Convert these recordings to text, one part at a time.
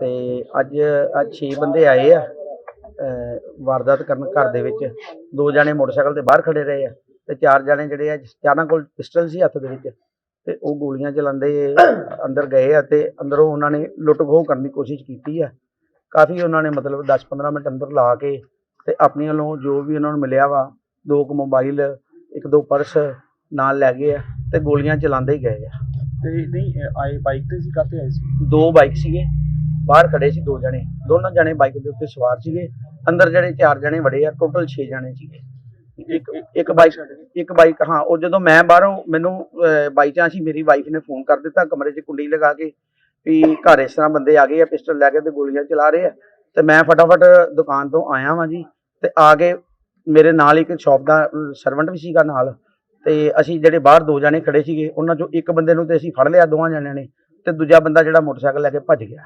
ਤੇ ਅੱਜ ਅੱਜ 6 ਬੰਦੇ ਆਏ ਆ ਵਾਰਦਾਤ ਕਰਨ ਘਰ ਦੇ ਵਿੱਚ। ਦੋ ਜਣੇ ਮੋਟਰਸਾਈਕਲ ਤੇ ਬਾਹਰ ਖੜੇ ਰਹੇ ਆ ਤੇ ਚਾਰ ਜਣੇ ਜਿਹੜੇ ਆ ਚਾਰਾਂ ਕੋਲ ਪਿਸਟਲ ਸੀ ਹੱਥ ਦੇ ਵਿੱਚ ਤੇ ਉਹ ਗੋਲੀਆਂ ਚਲਾਉਂਦੇ ਅੰਦਰ ਗਏ ਆ ਤੇ ਅੰਦਰੋਂ ਉਹਨਾਂ ਨੇ ਲੁੱਟ ਖੋਹ ਕਰਨ ਦੀ ਕੋਸ਼ਿਸ਼ ਕੀਤੀ ਆ। ਕਾਫੀ ਉਹਨਾਂ ਨੇ ਮਤਲਬ 10-15 ਮਿੰਟ ਅੰਦਰ ਲਾ ਕੇ ਤੇ ਆਪਣੀ ਵੱਲੋਂ ਜੋ ਵੀ ਉਹਨਾਂ ਨੂੰ ਮਿਲਿਆ ਵਾ ਦੋ ਕੁ ਮੋਬਾਈਲ ਇੱਕ ਦੋ ਪਰਸ ਨਾਲ ਲੈ ਗਏ ਆ ਤੇ ਗੋਲੀਆਂ ਚਲਾਉਂਦੇ ਹੀ ਗਏ ਆ। ਤੇ ਨਹੀਂ ਆਏ ਬਾਈਕ ਤੇ ਸੀ ਕਾਤੇ ਆਏ ਸੀ? ਦੋ ਬਾਈਕ ਸੀਗੇ। ਬਾਹਰ ਖੜੇ ਸੀ ਦੋ ਜਣੇ। ਦੋਨੋਂ ਜਣੇ ਬਾਈਕ ਦੇ ਉੱਤੇ ਸਵਾਰ ਸੀਗੇ। ਅੰਦਰ ਜਿਹੜੇ ਚਾਰ ਜਣੇ ਵੜੇ ਆ, ਟੋਟਲ 6 ਜਣੇ ਸੀਗੇ। ਇੱਕ ਇੱਕ ਬਾਈਕ ਇੱਕ ਬਾਈਕ, ਹਾਂ, ਉਹ ਜਦੋਂ ਮੈਂ ਬਾਹਰੋਂ ਮੈਨੂੰ ਬਾਈ ਚਾਂਸ ਹੀ ਮੇਰੀ ਵਾਈਫ ਨੇ ਫੋਨ ਕਰ ਦਿੱਤਾ, ਕਮਰੇ 'ਚ ਕੁੰਡੀ ਲਗਾ ਕੇ ਵੀ ਘਰ ਇਸ ਤਰ੍ਹਾਂ ਬੰਦੇ ਆ ਗਏ ਆ ਪਿਸਟਲ ਲੈ ਕੇ ਤੇ ਗੋਲੀਆਂ ਚਲਾ ਰਹੇ ਆ। ਤੇ ਮੈਂ ਫਟਾਫਟ ਦੁਕਾਨ ਤੋਂ ਆਇਆ ਵਾਂ ਜੀ ਤੇ ਆ ਕੇ ਮੇਰੇ ਨਾਲ ਇੱਕ ਸ਼ਾਪ ਦਾ ਸਰਵੈਂਟ ਵੀ ਸੀਗਾ ਨਾਲ। ਤੇ ਅਸੀਂ ਜਿਹੜੇ ਬਾਹਰ ਦੋ ਜਣੇ ਖੜੇ ਸੀਗੇ, ਉਹਨਾਂ ਚੋਂ ਇੱਕ ਬੰਦੇ ਨੂੰ ਤੇ ਅਸੀਂ ਫੜ ਲਿਆ ਦੋਵਾਂ ਜਣਿਆਂ ਨੇ ਤੇ ਦੂਜਾ ਬੰਦਾ ਜਿਹੜਾ ਮੋਟਰਸਾਈਕਲ ਲੈ ਕੇ ਭੱਜ ਗਿਆ।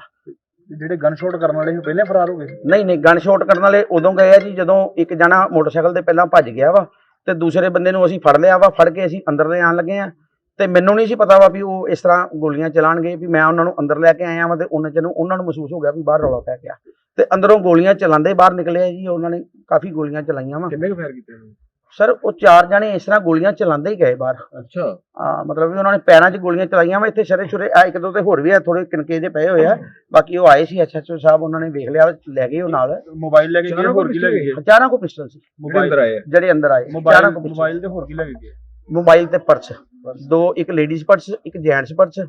ਜਿਹੜੇ ਗਨ ਸ਼ਾਟ ਕਰਨ ਵਾਲੇ ਸੀ ਪਹਿਲੇ ਫਰਾਰ ਹੋ ਗਏ ਨਹੀਂ ਨਹੀਂ ਗਨ ਸ਼ਾਟ ਕਰਨ ਵਾਲੇ ਉਦੋਂ ਗਏ ਆ ਜੀ ਜਦੋਂ ਇੱਕ ਜਣਾ ਮੋਟਰਸਾਈਕਲ ਤੇ ਪਹਿਲਾਂ ਭੱਜ ਗਿਆ ਵਾ ਤੇ ਦੂਸਰੇ ਬੰਦੇ ਨੂੰ ਅਸੀਂ ਫੜ ਲਿਆ ਵਾ ਫੜ ਕੇ ਅਸੀਂ ਅੰਦਰ ਲੈ ਆਣ ਲੱਗੇ ਆ। ਤੇ ਮੈਨੂੰ ਨਹੀਂ ਸੀ ਪਤਾ ਵਾ ਵੀ ਉਹ ਇਸ ਤਰ੍ਹਾਂ ਗੋਲੀਆਂ ਚਲਾਣਗੇ ਵੀ ਮੈਂ ਉਹਨਾਂ ਨੂੰ ਅੰਦਰ ਲੈ ਕੇ ਆਇਆ ਵਾਂ ਤੇ ਉਹਨਾਂ ਚ ਨੂੰ ਉਹਨਾਂ ਨੂੰ ਮਹਿਸੂਸ ਹੋ ਗਿਆ ਵੀ ਬਾਹਰ ਰੌਲਾ ਪੈ ਗਿਆ। ਤੇ ਅੰਦਰੋਂ ਗੋਲੀਆਂ ਚਲਾਉਂਦੇ ਬਾਹਰ ਨਿਕਲੇ ਆ ਜੀ ਉਹਨਾਂ ਨੇ ਕਾਫੀ ਗੋਲੀਆਂ ਚਲਾਈਆਂ ਵਾ। ਕਿੰਨੇ ਕੁ ਫਾਇਰ ਕੀਤੇ? ਨੇ ਸਰ ਉਹ ਚਾਰ ਜਣੇ ਇਸ ਤਰ੍ਹਾਂ ਗੋਲੀਆਂ ਚਲਾਉਂਦੇ ਹੀ ਗਏ ਬਾਹਰ। ਅੱਛਾ। ਆ ਮਤਲਬ ਵੀ ਉਹਨਾਂ ਨੇ ਪੈਰਾਂ 'ਚ ਗੋਲੀਆਂ ਚਲਾਈਆਂ ਵਾ ਇੱਥੇ ਸ਼ਰੇ ਸ਼ੁਰੇ ਆ ਇੱਕ ਦੋ ਤੇ ਹੋਰ ਵੀ ਆ ਥੋੜੇ ਕਿਨਕੇ ਜੇ ਪਏ ਹੋਏ ਆ। ਬਾਕੀ ਉਹ ਆਏ ਸੀ ਐਸਐਚਓ ਸਾਹਿਬ ਉਹਨਾਂ ਨੇ ਵੇਖ ਲਿਆ ਲੈ ਗਏ ਉਹ ਨਾਲ। ਮੋਬਾਈਲ ਲੈ ਕੇ ਗਏ ਹੋਰ ਕੀ ਲੈ ਕੇ ਗਏ? ਚਾਰਾਂ ਕੋ ਪਿਸਟਲ ਸੀ। ਮੋਬਾਈਲ ਆਏ ਜਿਹੜੇ ਅੰਦਰ ਆਏ ਚਾਰਾਂ ਕੋ ਮੋਬਾਈਲ ਤੇ ਹੋਰ ਕੀ ਲੈ ਕੇ ਗਏ? ਮੋਬਾਈਲ ਤੇ ਪਰਸ। ਦੋ ਇੱਕ ਲੇਡੀਜ਼ ਪਰਸ ਇੱਕ ਜੈਂਟਸ ਪਰਸ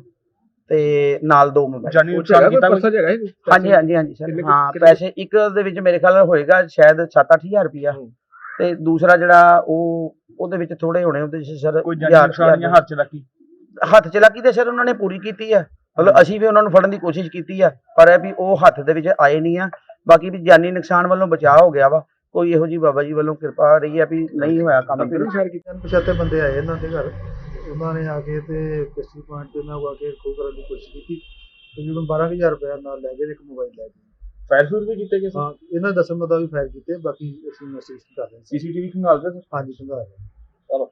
ਤੇ ਨਾਲ ਦੋ ਮੋਬਾਈਲ ਜਾਨੀ ਨੁਕਸਾਨ ਕੀਤਾ ਕੋਈ? ਜਗ੍ਹਾ ਹੈ ਹਾਂਜੀ ਹਾਂਜੀ ਹਾਂਜੀ ਸਰ। ਹਾਂ ਪੈਸੇ ਇੱਕ ਦੇ ਵਿੱਚ ਮੇਰੇ ਖਿਆਲ ਨਾਲ ਹੋਏਗਾ ਸ਼ਾਇਦ 7-8000 ਰੁਪਿਆ ਤੇ ਦੂਸਰਾ ਜਿਹੜਾ ਉਹ ਉਹਦੇ ਵਿੱਚ ਥੋੜੇ ਹੋਣੇ ਉਹਦੇ ਵਿੱਚ ਸਰ ਕੋਈ ਜਾਨੀ ਹਜ਼ਾਰ- ਨੁਕਸਾਨ ਜਾਂ ਹੱਥ ਚ ਲੱਗੀ ਹੱਥ ਚਲਾਕੀ ਤੇ ਸਰ ਉਹਨਾਂ ਨੇ ਪੂਰੀ ਕੀਤੀ ਆ। ਮਤਲਬ ਅਸੀਂ ਵੀ ਉਹਨਾਂ ਨੂੰ ਫੜਨ ਦੀ ਕੋਸ਼ਿਸ਼ ਕੀਤੀ ਆ ਪਰ ਇਹ ਵੀ ਉਹ ਹੱਥ ਦੇ ਵਿੱਚ ਆਏ ਨਹੀਂ ਆ। ਬਾਕੀ ਵੀ ਜਾਨੀ ਨੁਕਸਾਨ ਵੱਲੋਂ ਬਚਾਅ ਹੋ ਗਿਆ ਵਾ। ਕੋਈ ਇਹੋ ਜੀ ਬਾਬਾ ਜੀ ਵੱਲੋਂ ਕਿਰਪਾ ਰਹੀ ਆ ਵੀ ਨਹੀਂ ਹੋਇਆ ਕੰਮ ਕਿਹਨੂੰ ਫਾਇਰ ਕੀਤਾ ਅਣਪਛਾਤੇ ਬੰਦੇ ਆਏ ਇਹਨਾਂ ਦੇ ਘਰ। ਉਹਨਾਂ ਨੇ ਆ ਕੇ ਤੇ ਪਿਸਟਲ ਪੁਆਇੰਟ ਤੇ ਉਹਨਾਂ ਕੋ ਆ ਕੇ ਖੋਹ ਕਰਨ ਦੀ ਕੋਸ਼ਿਸ਼ ਕੀਤੀ। ਤਕਰੀਬਨ 12000 ਰੁਪਏ ਨਾਲ ਲੈ ਗਏ ਇੱਕ ਮੋਬਾਈਲ ਲੈ ਗਏ। ਫਾਇਰ ਸ਼ੂਟ ਵੀ ਕੀਤੇ ਗਏ ਸੀ ਹਾਂ ਇਹਨਾਂ ਦੇ ਦੱਸਣ ਮੁਤਾਬਿਕ ਫਾਇਰ ਕੀਤੇ ਬਾਕੀ ਅਸੀਂ ਇਨਵੈਸਟੀਗੇਸ਼ਨ ਕਰ ਰਹੇ ਹਾਂ। ਸੀਸੀਟੀਵੀ ਖੰਗਾਲ ਰਹੇ ਸੀ ਹਾਂਜੀ ਸੰਭਾਲ ਰਹੇ। ਹਾਂ।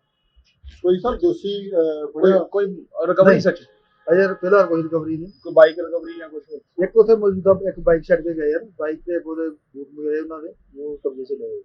ਕੋਈ ਸਰ ਦੋਸ਼ੀ ਅਹ, ਕੋਈ ਫੜਿਆ ਕੋਈ ਰਿਕਵਰੀ ਨਹੀਂ। ਸੱਚ ਅਜੇ ਫਿਲਹਾਲ ਕੋਈ ਰਿਕਵਰੀ ਨਹੀਂ। ਕੋਈ ਬਾਈਕ ਰਿਕਵਰੀ ਜਾਂ ਕੁਝ ਇੱਕ ਉੱਥੇ ਮੌਜੂਦਾ ਇੱਕ ਬਾਈਕ ਛੱਡ ਕੇ ਗਏ ਯਾਰ। ਬਾਈਕ ਤੇ ਉਹਦੇ ਬੂਟ ਮਿਲੇ ਉਹਨਾਂ ਦੇ ਉਹ ਕਬਜ਼ੇ 'ਚ ਲਏ